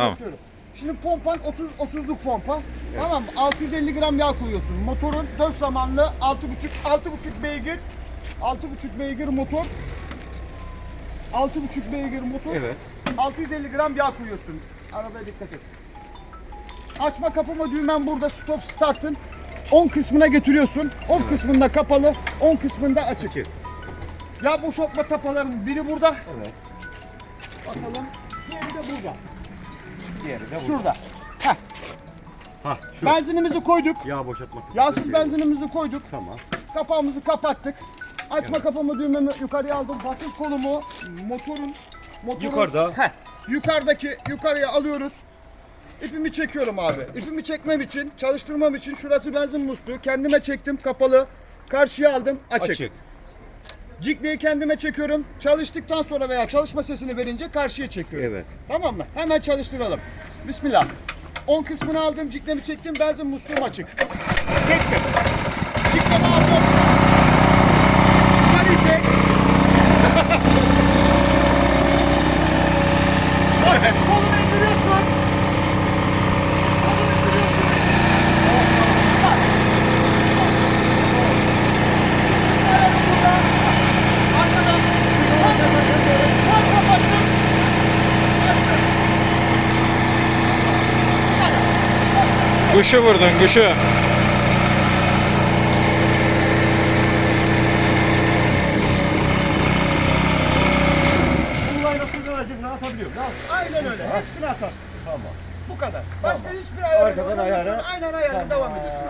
Anlatıyorum. Şimdi pompan 30 30'luk pompa. Tamam mı? 650 gram yağ koyuyorsun. Motorun 4 zamanlı 6.5 6.5 beygir 6.5 beygir motor. 6.5 beygir motor. Evet. 650 gram yağ koyuyorsun. Arabaya dikkat et. Açma kapama düğmen burada stop startın. 10 kısmına getiriyorsun. 10 kısmında kapalı, 10 kısmında açık. Açık. Yağ boşaltma tapaların biri burada. Evet. Bakalım. Diğeri de burada. Diğeri de burada. Şurada. Heh. Ha şu. Benzinimizi koyduk. Yağ boşaltma. Yağsız benzinimizi koyduk. Tamam. Kapağımızı kapattık. Açma kapama düğmemi yukarıya aldım. Basınç kolumu motorun motorun Yukarıda. Heh, yukarıdaki yukarıya alıyoruz. İpimi çekiyorum abi. İpimi çekmem için, çalıştırmam için şurası benzin musluğu. Kendime çektim kapalı. Karşıya aldım açık. Açık. Cikleyi kendime çekiyorum. Çalıştıktan sonra veya çalışma sesini verince karşıya çekiyorum. Evet. Tamam mı? Hemen çalıştıralım. Bismillah. 10 kısmını aldım, ciklemi çektim, benzin musluğum açık. Çektim. Ciklemi aldım. Hadi çek. Kolunu Kuşu vurdun kuşu. Aynen öyle. Hepsini atar. Tamam. Bu kadar. Başka hiçbir ayarı yok. Arkadan ayara. Aynen ayarına devam ediyorsun abi.